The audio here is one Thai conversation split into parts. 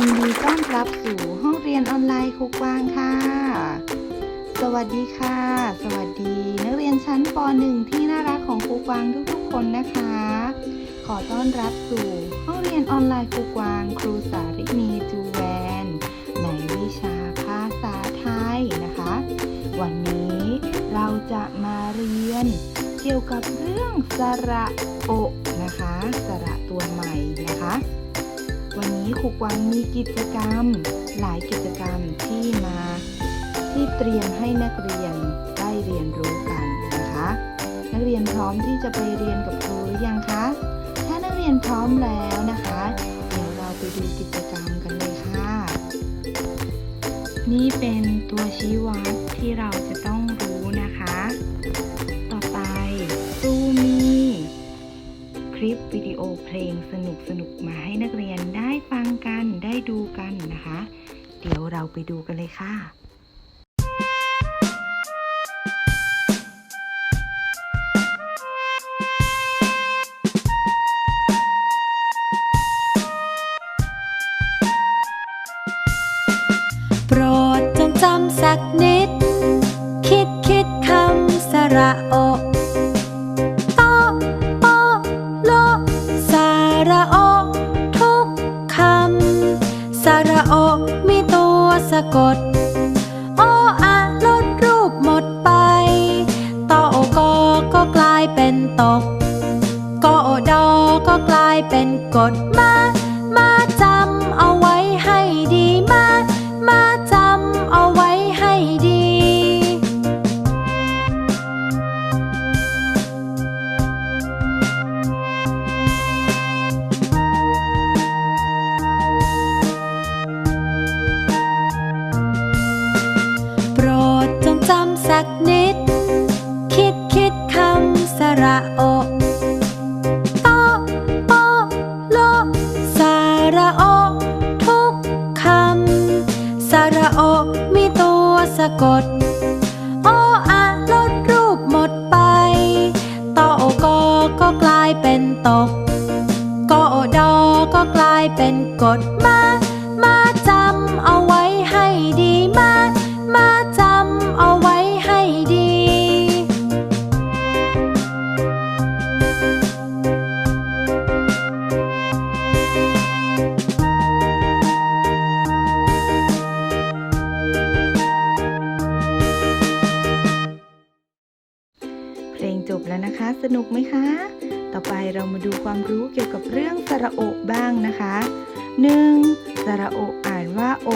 ยินดีต้อนรับสู่ห้องเรียนออนไลน์ครูกวางค่ะ สวัสดีค่ะ สวัสดีนักเรียนชั้นป .1 ที่น่ารักของครูกวางทุกๆคนนะคะ ขอต้อนรับสู่ห้องเรียนออนไลน์ครูกวาง ครูสารินีจูแวน ในวิชาภาษาไทยนะคะ วันนี้เราจะมาเรียนเกี่ยวกับเรื่องสระโอนะคะ สระตัวใหม่นะคะ วันนี้ครูกวางมีกิจกรรม หลายกิจกรรมที่มาที่เตรียมให้นักเรียนได้เรียนรู้กันนะคะ นักเรียนพร้อมที่จะไปเรียนกับครูหรือยังคะ ถ้านักเรียนพร้อมแล้วนะคะ เดี๋ยวเราไปดูกิจกรรมกันเลยค่ะ นี่เป็นตัวชี้วัดที่เราจะ คลิปวิดีโอเพลงสนุกๆมาให้นักเรียนได้ฟังกันได้ดูกันนะคะ เดี๋ยวเราไปดูกันเลยค่ะ สะกด โออะลดรูปหมดไปตอโอกอก็กลายเป็นตกกอโอดอก็กลายเป็นกฎ ระโอตอโอโลสระโอ ทุกคำสระโอ มีตัวสะกด โออะลดรูปหมดไปตอโอกอก็กลายเป็นตก กอโอดอก็กลายเป็นกฎมา จบแล้วนะคะ สนุกไหมคะ ต่อไปเรามาดูความรู้เกี่ยวกับเรื่องสระโอบ้างนะคะ 1. สระโออ่านว่าโอ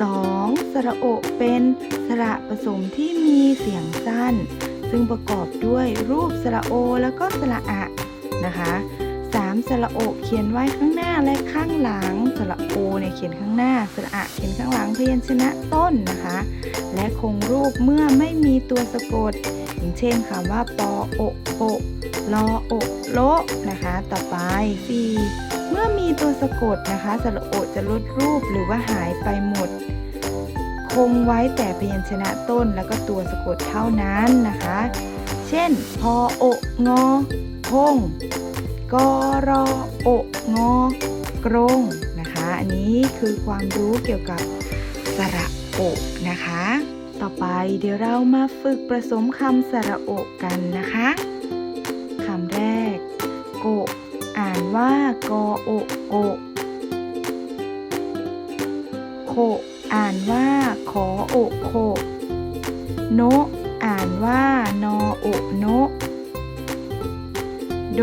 2. สระโอเป็นสระผสมที่มีเสียงสั้น ซึ่งประกอบด้วยรูปสระโอแล้วก็สระอะนะคะ 3. สระโอเขียนไว้ข้างหน้าและข้างหลัง สระโอเนี่ยเขียนข้างหน้า สระอะเขียนข้างหลังพยัญชนะต้นนะคะ และคงรูปเมื่อไม่มีตัวสะกด อย่างเช่นคำว่าปอโอโอลอโอโลนะคะ ต่อไป 4. เมื่อมีตัวสะกดนะคะสระโอจะลดรูปหรือว่าหายไปหมด คงไว้แต่พยัญชนะต้นแล้วก็ตัวสะกดเท่านั้นนะคะ เช่น พอโองอพงกอรอโองอกรงนะคะ อันนี้คือความรู้เกี่ยวกับสระโอนะคะ ต่อไปเดี๋ยวเรามาฝึกผสมคำสระโอะกันนะคะคำแรก โก อ่านว่ากอโอโกโค อ่านว่าขอโอโคโนอ่านว่านอโอโนโด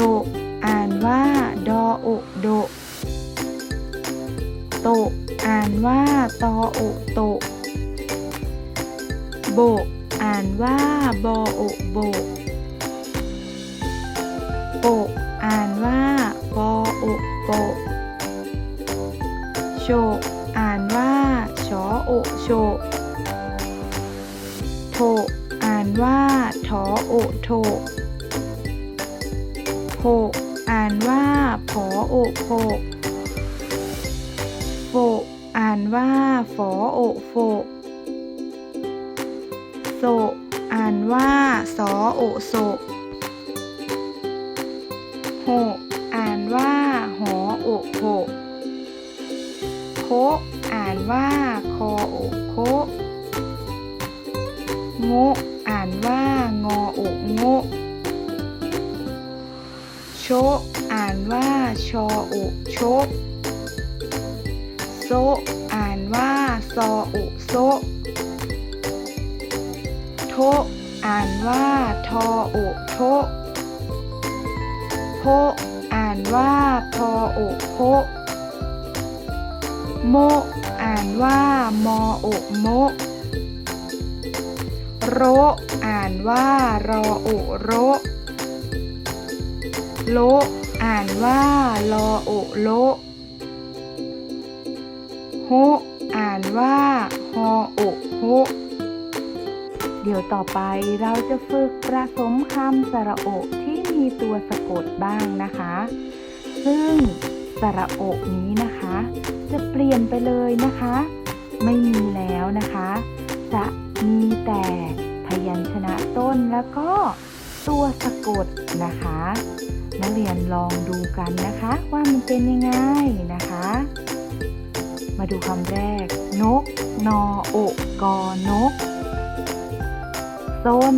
อ่านว่าดอโอโดโต อ่านว่าตอโอโต โบ อ่านว่าบอโอโบโปอ่านว่าปอโอโปโช อ่านว่าชอโอโชโถอ่านว่าทอโอโถโผอ่านว่าผอโอโผโฟอ่านว่าฝอโอโฟ โศอ่านว่าสอโอโศกโหอ่านว่าหอโอโหโคโคอ่านว่าคอโอโคโงอ่านว่างอโอกโงโชอ่านว่าชอโอกโชโซอ่านว่าซอโอโซ ทอ่านว่าทอโอกโทโพอ่านว่าพอโอกโพโมอ่านว่ามอโอกโมโรอ่านว่ารอโอกโรโลอ่านว่าลอโอกโลโฮอ่านว่าฮอโอกโฮ เดี๋ยวต่อไปเราจะฝึกผสมคำสระโอที่มีตัวสะกดบ้างนะคะ ซึ่งสระโอนี้นะคะ จะเปลี่ยนไปเลยนะคะ ไม่มีแล้วนะคะ จะมีแต่พยัญชนะต้นแล้วก็ตัวสะกดนะคะ นักเรียนลองดูกันนะคะ ว่ามันเป็นยังไงนะคะ มาดูคำแรก นก นอโอกกอนก ส้น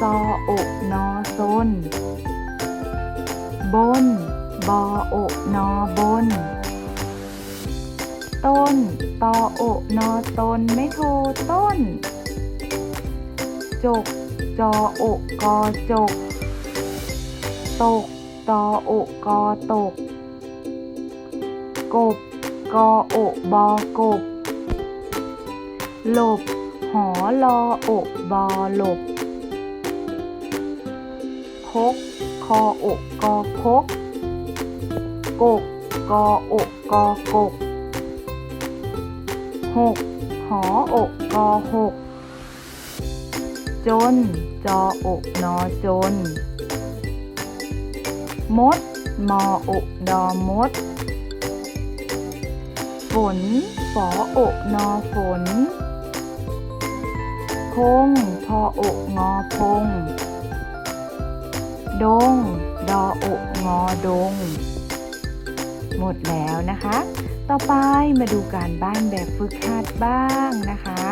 ซอโอกนอส้นบน บอโอกนอบน ต้น ตอโอกนอตน ไม่โทต้น จก จอโอกกอจก ตก ตอโอกกอตก กบ กอโอกบอกบหลบ หอลออกบอหลบพกคออกกอพกกกกออกกอกกหกหออกกอหกจน จออกนอจน มด มออกดอมด ฝนฝออกนอฝน พง พออกงอพง ดง ดออกงอดง หมดแล้วนะคะ ต่อไปมาดูการบ้านแบบฝึกหัดบ้างนะคะ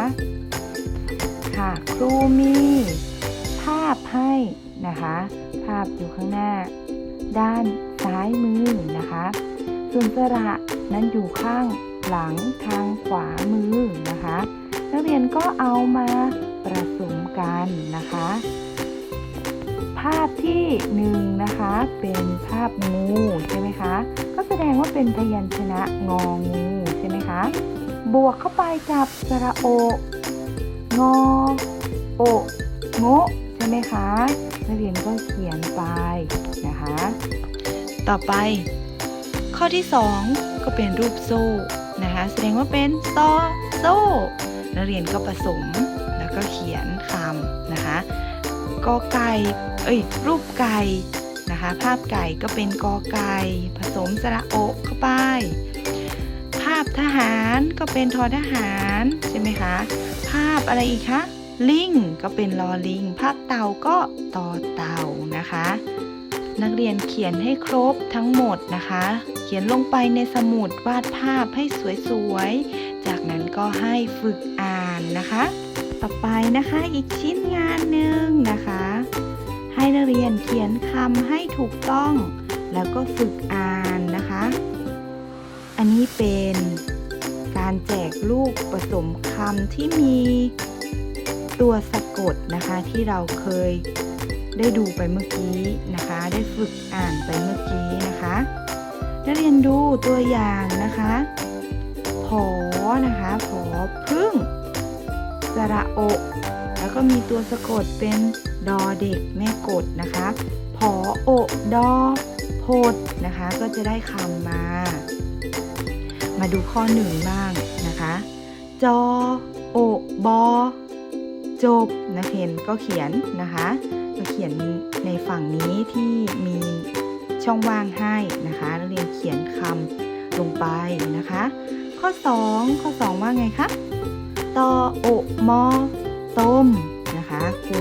ค่ะครูมี ภาพให้นะคะ ภาพอยู่ข้างหน้า ด้านซ้ายมือนะคะ ส่วนสระนั้นอยู่ข้างหลังทางขวามือนะคะ นักเรียนก็เอามา ประสมกันนะคะ ภาพที่หนึ่งนะคะเป็นภาพงูใช่ไหมคะ ก็แสดงว่าเป็นพยัญชนะงองูใช่ไหมคะ บวกเข้าไปกับสระโอกงอโอกโงะใช่ไหมคะนักเรียนก็เขียนไปนะคะ ต่อไป ข้อที่ 2 ก็เป็นรูปโซ่นะคะ แสดงว่าเป็นซอโซ่นักเรียนก็ผสม ก็เขียนคำนะคะกอไก่เอ้ยรูปไก่นะคะภาพไก่ก็เป็นกอไก่ผสมสระโอเข้าไป ภาพทหารก็เป็นทอทหารใช่ไหมคะภาพอะไรอีกคะลิงก็เป็นลอลิง ภาพเต่าก็ต่อเต่านะคะ นักเรียนเขียนให้ครบทั้งหมดนะคะ เขียนลงไปในสมุดวาดภาพให้สวยๆ จากนั้นก็ให้ฝึกอ่านนะคะ ต่อไปนะคะ อีกชิ้นงานหนึ่งนะคะ ให้นักเรียนเขียนคำให้ถูกต้อง แล้วก็ฝึกอ่านนะคะ อันนี้เป็นการแจกลูกผสมคำที่มีตัวสะกดนะคะที่เราเคยได้ดูไปเมื่อกี้นะคะ ได้ฝึกอ่านไปเมื่อกี้นะคะนักเรียนดูตัวอย่างนะคะ ผอนะคะ ผอพึ่ง ระโอ แล้วก็มีตัวสะกดเป็นดอเด็กแม่กดนะคะผอโอดอโพดนะคะ ก็จะได้คำมา มาดูข้อหนึ่งบ้างนะคะ จอโอบอจบนะเห็นก็เขียนนะคะก็เขียนในฝั่งนี้ที่มีช่องว่างให้นะคะนักเรียนเขียนคำลงไปนะคะ ข้อ 2 ข้อ 2 ว่าไงคะ ตอโอมอต้มนะคะครู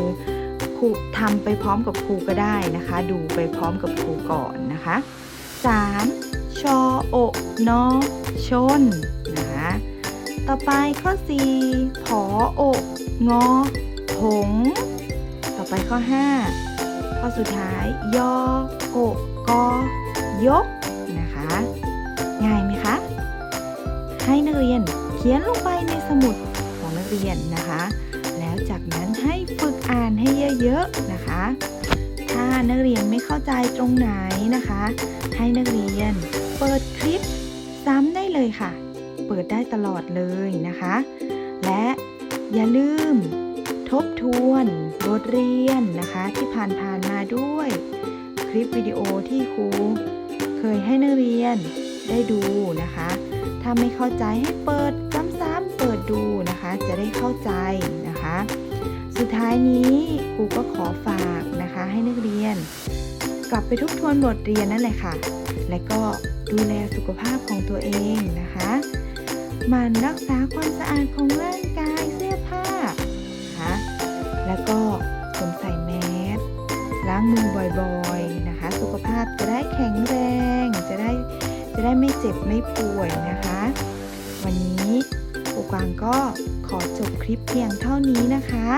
ครูทำไปพร้อมกับครูก็ได้นะคะ ดูไปพร้อมกับครูก่อนนะคะ 3. ชอโอนอชนนะคะต่อไปข้อ4ผอโองอผง ต่อไปข้อ5ข้อสุดท้ายยออกกอยกนะคะ ง่ายไหมคะ ให้นักเรียนเขียนลงไปในสมุด เรียนนะคะ แล้วจากนั้นให้ฝึกอ่านให้เยอะๆนะคะ ถ้านักเรียนไม่เข้าใจตรงไหนนะคะ ให้นักเรียนเปิดคลิปซ้ำได้เลยค่ะ เปิดได้ตลอดเลยนะคะ และอย่าลืมทบทวนบทเรียนนะคะที่ผ่านๆมาด้วย คลิปวิดีโอที่ครูเคยให้นักเรียนได้ดูนะคะ ถ้าไม่เข้าใจให้เปิด ดูนะคะ จะได้เข้าใจนะคะ สุดท้ายนี้ครูก็ขอฝากนะคะให้นักเรียน กลับไปทบทวนบทเรียนนั่นแหละค่ะ และก็ดูแลสุขภาพของตัวเองนะคะมันรักษาความสะอาดของร่างกายเสื้อผ้านะคะแล้วก็สวมใส่แมสล้างมือบ่อยๆนะคะ สุขภาพจะได้แข็งแรง จะได้จะได้ไม่เจ็บไม่ป่วยนะคะ กวางก็ขอจบคลิปเพียงเท่านี้นะคะ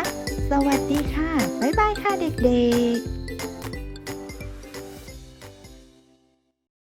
สวัสดีค่ะ บ๊ายบายค่ะเด็กๆ